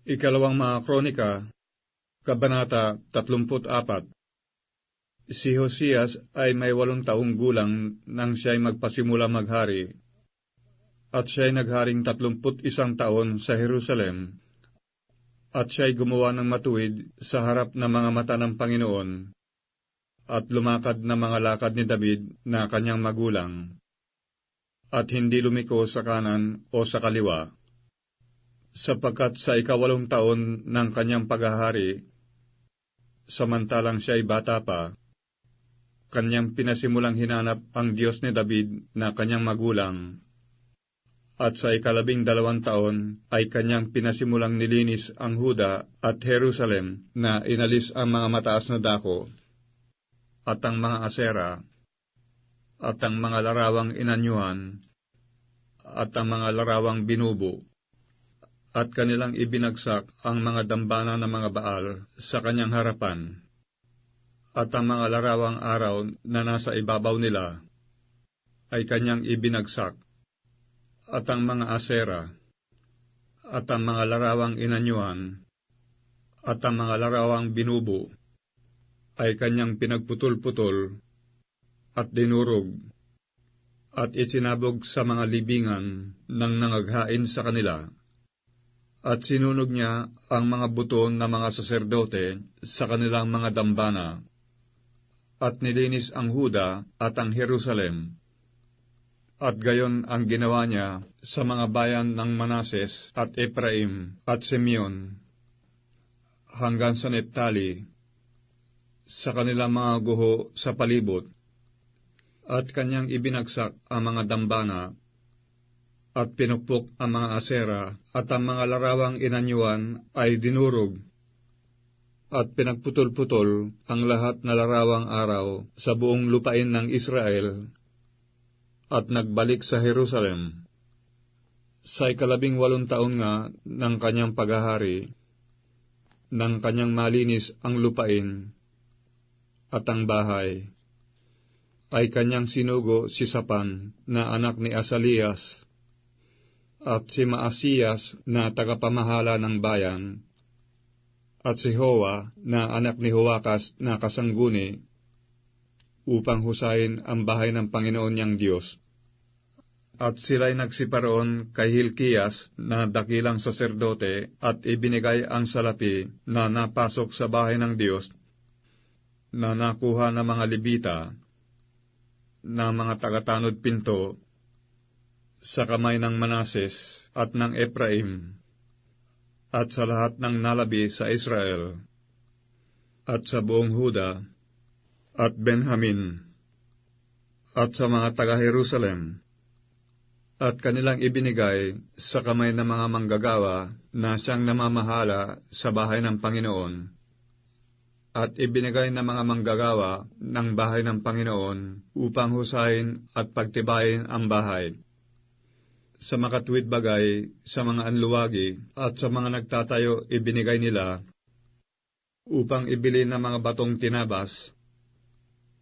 Ikalawang mga kronika, Kabanata 34 Si Hosias ay may walong taong gulang nang siya'y magpasimula maghari, at siya'y nagharing tatlumput isang taon sa Jerusalem, at siya'y gumawa ng matuwid sa harap ng mga mata ng Panginoon, at lumakad na mga lakad ni David na kanyang magulang, at hindi lumiko sa kanan o sa kaliwa sapagkat sa ikawalong taon ng kanyang paghahari, samantalang siya ay bata pa, kanyang pinasimulang hinanap ang Diyos ni David na kanyang magulang, at sa ikalabing dalawang taon ay kanyang pinasimulang nilinis ang Huda at Jerusalem na inalis ang mga mataas na dako, at ang mga asera, at ang mga larawang inanyuhan, at ang mga larawang binubo at kanilang ibinagsak ang mga dambana ng mga baal sa kanyang harapan, at ang mga larawang araw na nasa ibabaw nila ay kanyang ibinagsak, at ang mga asera, at ang mga larawang inanyuan, at ang mga larawang binubo ay kanyang pinagputol-putol at dinurog, at isinabog sa mga libingan ng nangaghain sa kanila at sinunog niya ang mga buto ng mga saserdote sa kanilang mga dambana, at nilinis ang Huda at ang Jerusalem. At gayon ang ginawa niya sa mga bayan ng Manases at Ephraim at Simeon, hanggang sa Neptali, sa kanilang mga guho sa palibot, at kanyang ibinagsak ang mga dambana at pinukpok ang mga asera at ang mga larawang inanyuan ay dinurog at pinagputol-putol ang lahat na larawang araw sa buong lupain ng Israel at nagbalik sa Jerusalem. Sa ikalabing walong taon nga ng kanyang paghahari, nang kanyang malinis ang lupain at ang bahay, ay kanyang sinugo si Sapan na anak ni Asalias at si Maasiyas na tagapamahala ng bayan, at si Hoa na anak ni Huwakas na kasangguni, upang husayin ang bahay ng Panginoon niyang Diyos. At sila'y nagsiparoon kay Hilkias na dakilang saserdote at ibinigay ang salapi na napasok sa bahay ng Diyos na nakuha ng mga libita na mga tagatanod pinto sa kamay ng Manases at ng Ephraim, at sa lahat ng nalabi sa Israel, at sa buong Huda, at Benjamin, at sa mga taga-Jerusalem, at kanilang ibinigay sa kamay ng mga manggagawa na siyang namamahala sa bahay ng Panginoon, at ibinigay ng mga manggagawa ng bahay ng Panginoon upang husayin at pagtibayin ang bahay sa makatwid bagay, sa mga anluwagi, at sa mga nagtatayo ibinigay nila, upang ibili ng mga batong tinabas,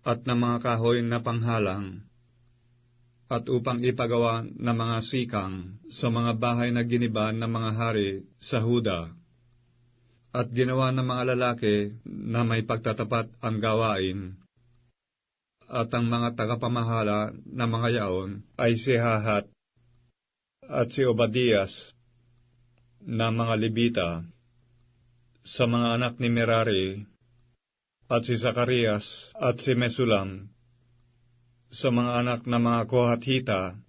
at ng mga kahoy na panghalang, at upang ipagawa ng mga sikang sa mga bahay na giniba ng mga hari sa Huda, at ginawa ng mga lalaki na may pagtatapat ang gawain, at ang mga tagapamahala ng mga yaon ay si Hahat, at si Obadias na mga Libita sa mga anak ni Merari at si Zacarias at si Mesulam sa mga anak na mga Kohathita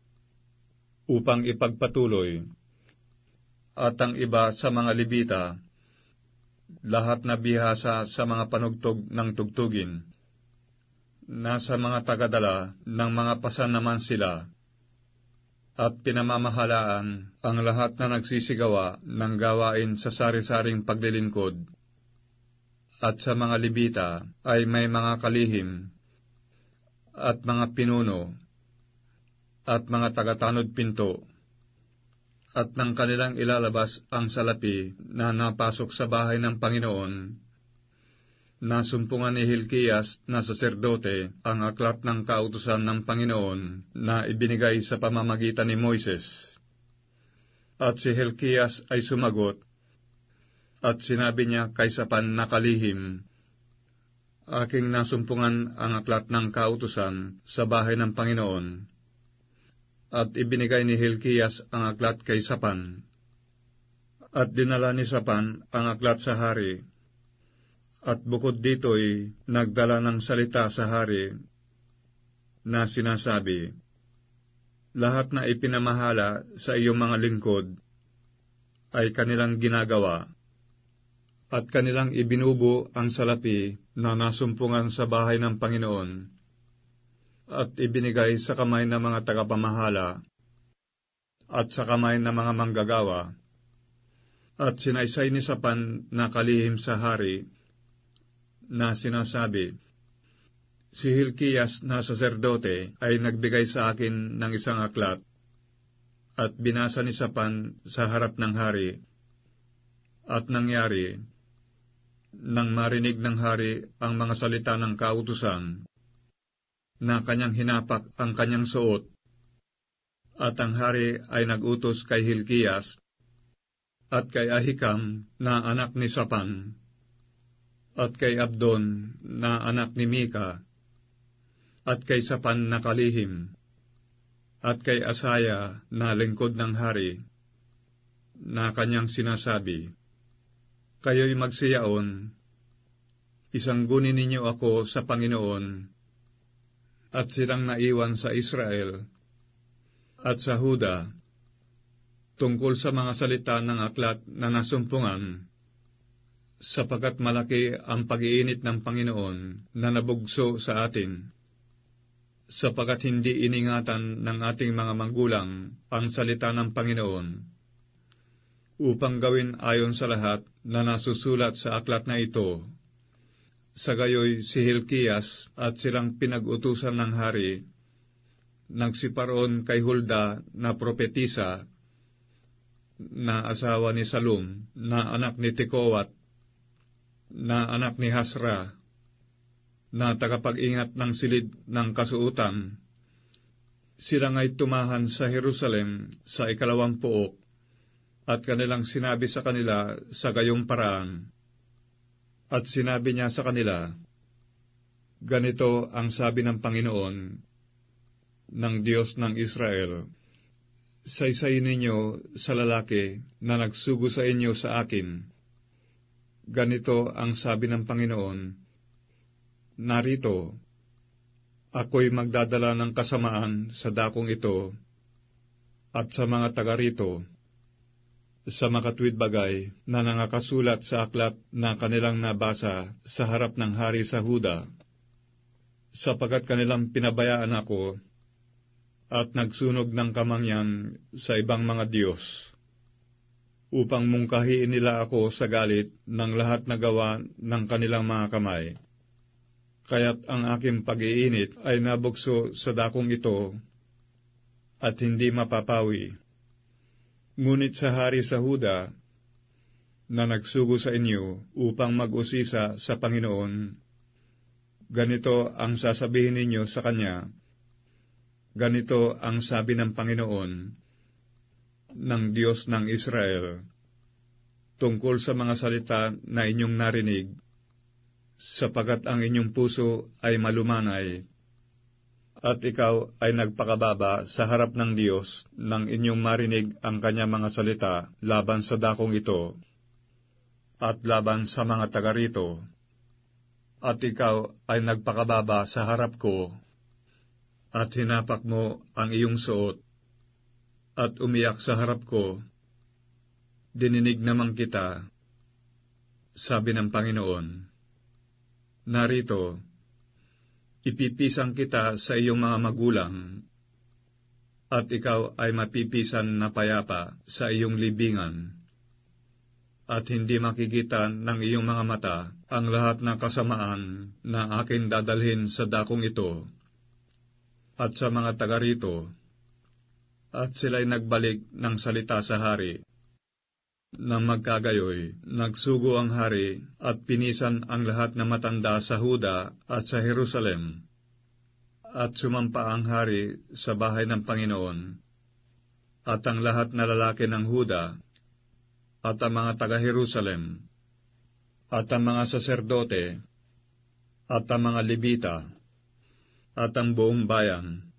upang ipagpatuloy at ang iba sa mga Libita lahat na bihasa sa mga panugtog ng tugtugin. Nasa mga tagadala ng mga pasan naman sila at pinamamahalaan ang lahat na nagsisigawa ng gawain sa sari-saring paglilingkod. At sa mga libita ay may mga kalihim, at mga pinuno, at mga tagatanod pinto, at nang kanilang ilalabas ang salapi na napasok sa bahay ng Panginoon, Nasumpungan ni Hilkias na saserdote ang aklat ng kautusan ng Panginoon na ibinigay sa pamamagitan ni Moises. At si Hilkias ay sumagot, At sinabi niya kay Sapan na kalihim, Aking nasumpungan ang aklat ng kautusan sa bahay ng Panginoon. At ibinigay ni Hilkias ang aklat kay Sapan. At dinala ni Sapan ang aklat sa hari. At bukod dito'y nagdala ng salita sa hari na sinasabi, Lahat na ipinamahala sa iyong mga lingkod ay kanilang ginagawa at kanilang ibinubo ang salapi na nasumpungan sa bahay ng Panginoon at ibinigay sa kamay ng mga tagapamahala at sa kamay ng mga manggagawa. At sinaysay ni Sapan na kalihim sa hari na sinasabi, Si Hilkias na saserdote ay nagbigay sa akin ng isang aklat at binasa ni Sapan sa harap ng hari at nangyari nang marinig ng hari ang mga salita ng kautusan, na kanyang hinapak ang kanyang suot, at ang hari ay nagutos kay Hilkias at kay Ahikam na anak ni Sapan, at kay Abdon na anak ni Mika, at kay Sapan na kalihim, at kay Asaya na lingkod ng hari, na kanyang sinasabi, kayo'y magsiyaon, isanggunin ninyo ako sa Panginoon, at silang naiwan sa Israel, at sa Huda, tungkol sa mga salita ng aklat na nasumpungan, sapagat malaki ang pag-iinit ng Panginoon na nabugso sa atin, sapagat hindi iningatan ng ating mga magulang ang salita ng Panginoon, upang gawin ayon sa lahat na nasusulat sa aklat na ito. Sa gayoy si Hilkias at silang pinag-utusan ng hari, nagsiparoon kay Hulda na propetisa, na asawa ni Salum, na anak ni Tikowat, na anak ni Hasra, na tagapag-ingat ng silid ng kasuutan. Sila nga'y tumahan sa Jerusalem sa ikalawang pook, at kanilang sinabi sa kanila sa gayong paraan. At sinabi niya sa kanila, Ganito ang sabi ng Panginoon, ng Diyos ng Israel, Saysayin ninyo sa lalaki na nagsugo sa inyo sa akin. Ganito ang sabi ng Panginoon, Narito, ako'y magdadala ng kasamaan sa dakong ito at sa mga taga rito sa makatwid bagay na nangakasulat sa aklat na kanilang nabasa sa harap ng hari sa Huda, sapagat kanilang pinabayaan ako at nagsunog ng kamangyan sa ibang mga Diyos, upang mungkahiin nila ako sa galit ng lahat na gawa ng kanilang mga kamay. Kaya't ang aking pag-iinit ay nabukso sa dakong ito at hindi mapapawi Ngunit sa hari sa Huda, na nagsugo sa inyo upang mag-usisa sa Panginoon, ganito ang sasabihin ninyo sa Kanya, ganito ang sabi ng Panginoon, ng Diyos ng Israel, tungkol sa mga salita na inyong narinig, sapagat ang inyong puso ay malumanay at ikaw ay nagpakababa sa harap ng Diyos nang inyong marinig ang kanya mga salita laban sa dakong ito, at laban sa mga taga rito, at ikaw ay nagpakababa sa harap ko, at hinapak mo ang iyong suot, at umiyak sa harap ko, dininig naman kita, sabi ng Panginoon. Narito, ipipisan kita sa iyong mga magulang, at ikaw ay mapipisan na payapa sa iyong libingan, at hindi makikita ng iyong mga mata ang lahat ng kasamaan na akin dadalhin sa dakong ito, at sa mga taga rito, at sila'y nagbalik ng salita sa hari. Nang magkagayoy, nagsugo ang hari at pinisan ang lahat na matanda sa Huda at sa Jerusalem. At sumampa ang hari sa bahay ng Panginoon. At ang lahat na lalaki ng Huda at ang mga taga-Jerusalem, at ang mga saserdote, at ang mga Libita, at ang buong bayan,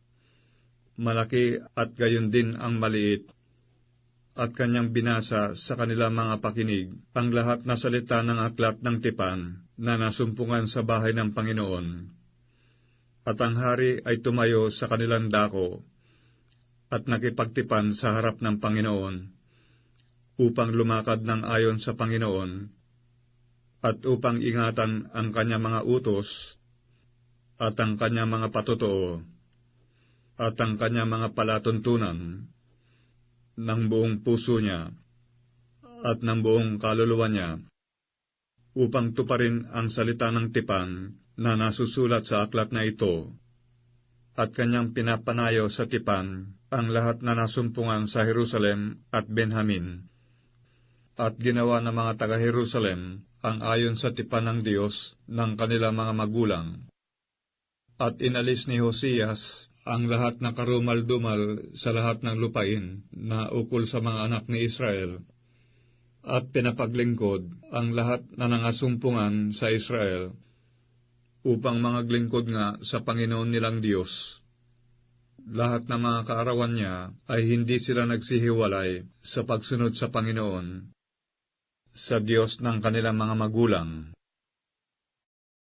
malaki at gayon din ang maliit, at kanyang binasa sa kanilang mga pakinig ang lahat na salita ng aklat ng tipan na nasumpungan sa bahay ng Panginoon. At ang hari ay tumayo sa kanilang dako at nakipagtipan sa harap ng Panginoon upang lumakad ng ayon sa Panginoon at upang ingatan ang kanya mga utos at ang kanya mga patotoo at ang kanya mga palatuntunan ng buong puso niya at ng buong kaluluwa niya upang tuparin ang salita ng tipan na nasusulat sa aklat na ito at kanyang pinapanayo sa tipan ang lahat na nasumpungan sa Jerusalem at Benjamin. At ginawa ng mga taga-Jerusalem ang ayon sa tipan ng Diyos ng kanilang mga magulang. At inalis ni Hosias ang lahat ng karumal-dumal sa lahat ng lupain na ukol sa mga anak ni Israel, at pinapaglingkod ang lahat na nangasumpungan sa Israel, upang mga glingkod nga sa Panginoon nilang Diyos. Lahat ng mga kaarawan niya ay hindi sila nagsihiwalay sa pagsunod sa Panginoon, sa Diyos ng kanilang mga magulang.